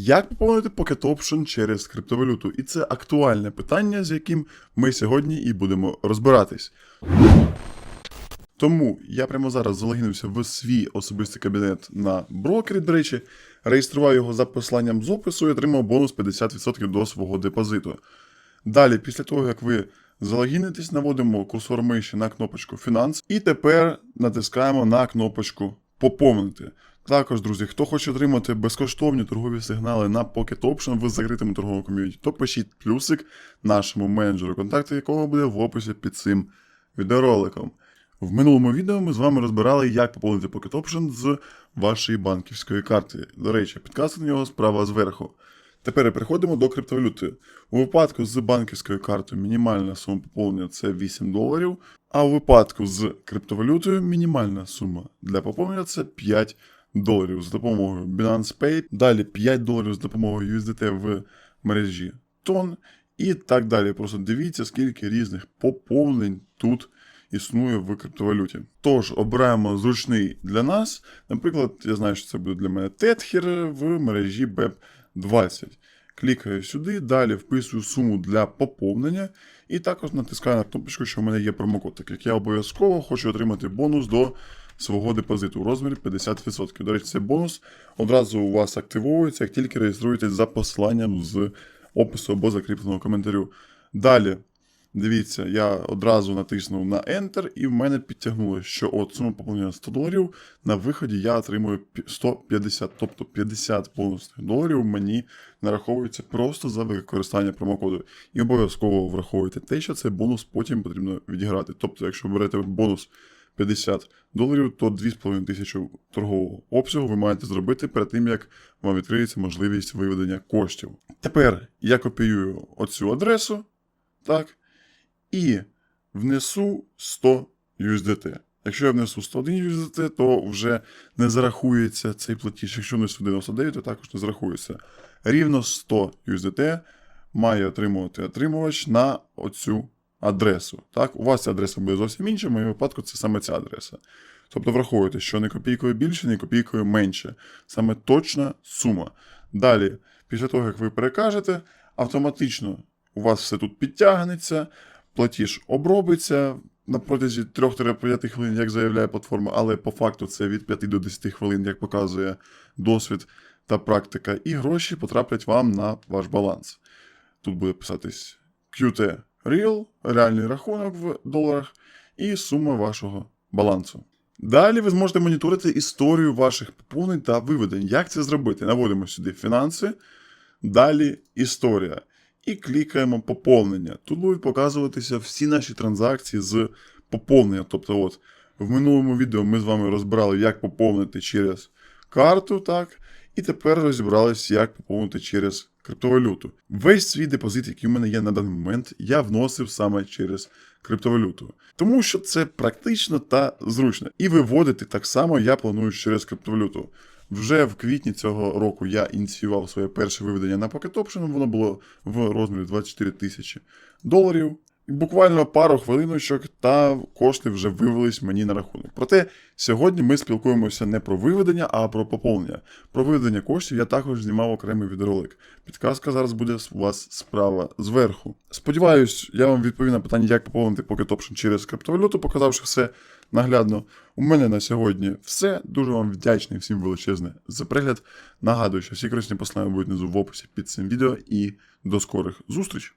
Як поповнити Pocket Option через криптовалюту? І це актуальне питання, з яким ми сьогодні і будемо розбиратись. Тому я прямо зараз залогінився в свій особистий кабінет на брокері, до речі, реєстрував його за посиланням з опису і отримав бонус 50% до свого депозиту. Далі, після того, як ви залогінитесь, наводимо курсор миші на кнопочку Фінанс і тепер натискаємо на кнопочку Поповнити. Також, друзі, хто хоче отримати безкоштовні торгові сигнали на Pocket Option в закритому торговому ком'юніті, то пишіть плюсик нашому менеджеру, контакти якого буде в описі під цим відеороликом. В минулому відео ми з вами розбирали, як поповнити Pocket Option з вашої банківської карти. До речі, підказка на нього справа зверху. Тепер переходимо до криптовалюти. У випадку з банківською картою мінімальна сума поповнення це 8 доларів, а у випадку з криптовалютою мінімальна сума для поповнення це 5 доларів з допомогою Binance Pay, далі 5 доларів з допомогою USDT в мережі TON і так далі. Просто дивіться, скільки різних поповнень тут існує в криптовалюті. Тож обираємо зручний для нас. Наприклад, я знаю, що це буде для мене Tether в мережі BEP20. Клікаю сюди, далі вписую суму для поповнення, і також натискаю на кнопочку, що в мене є промокод, так як я обов'язково хочу отримати бонус до свого депозиту у розмірі 50%. До речі, цей бонус одразу у вас активовується, як тільки реєструєтесь за посиланням з опису або закріпленого коментарю. Далі, дивіться, я одразу натиснув на Enter, і в мене підтягнуло, що от сума поповнення 100 доларів, на виході я отримую 150, тобто 50 бонусних доларів мені нараховується просто за використання промокоду. І обов'язково враховуйте те, що цей бонус потім потрібно відіграти. Тобто, якщо ви берете бонус 50 доларів, то 2,5 тисячі торгового обсягу ви маєте зробити перед тим, як вам відкриється можливість виведення коштів. Тепер я копіюю оцю адресу, так, і внесу 100 USDT. Якщо я внесу 101 USDT, то вже не зарахується цей платіж. Якщо внесу 99, то також не зарахується. Рівно 100 USDT має отримувати отримувач на оцю адресу. Так? У вас ця адреса буде зовсім інша, в моєму випадку це саме ця адреса. Тобто враховуйте, що не копійкою більше, не копійкою менше. Саме точна сума. Далі, після того, як ви перекажете, автоматично у вас все тут підтягнеться, платіж обробиться на протязі 3-5 хвилин, як заявляє платформа, але по факту це від 5 до 10 хвилин, як показує досвід та практика, і гроші потраплять вам на ваш баланс. Тут буде писатись QT Real, реальний рахунок в доларах і сума вашого балансу. Далі ви зможете моніторити історію ваших поповнень та виведень. Як це зробити? Наводимо сюди фінанси, далі історія. І клікаємо поповнення. Тут будуть показуватися всі наші транзакції з поповнення. Тобто, от в минулому відео ми з вами розбирали, як поповнити через карту, так? І тепер розібралися, як поповнити через криптовалюту. Весь свій депозит, який у мене є на даний момент, я вносив саме через криптовалюту. Тому що це практично та зручно. І виводити так само я планую через криптовалюту. Вже в квітні цього року я ініціював своє перше виведення на Pocket Option, воно було в розмірі 24 тисячі доларів. Буквально пару хвилиночок та кошти вже вивелись мені на рахунок. Проте сьогодні ми спілкуємося не про виведення, а про поповнення. Про виведення коштів я також знімав окремий відеоролик. Підказка зараз буде у вас справа зверху. Сподіваюсь, я вам відповів на питання, як поповнити Pocket Option через криптовалюту, показавши все наглядно. У мене на сьогодні все. Дуже вам вдячний всім величезне за перегляд. Нагадую, що всі корисні послання будуть внизу в описі під цим відео і до скорих зустрічей!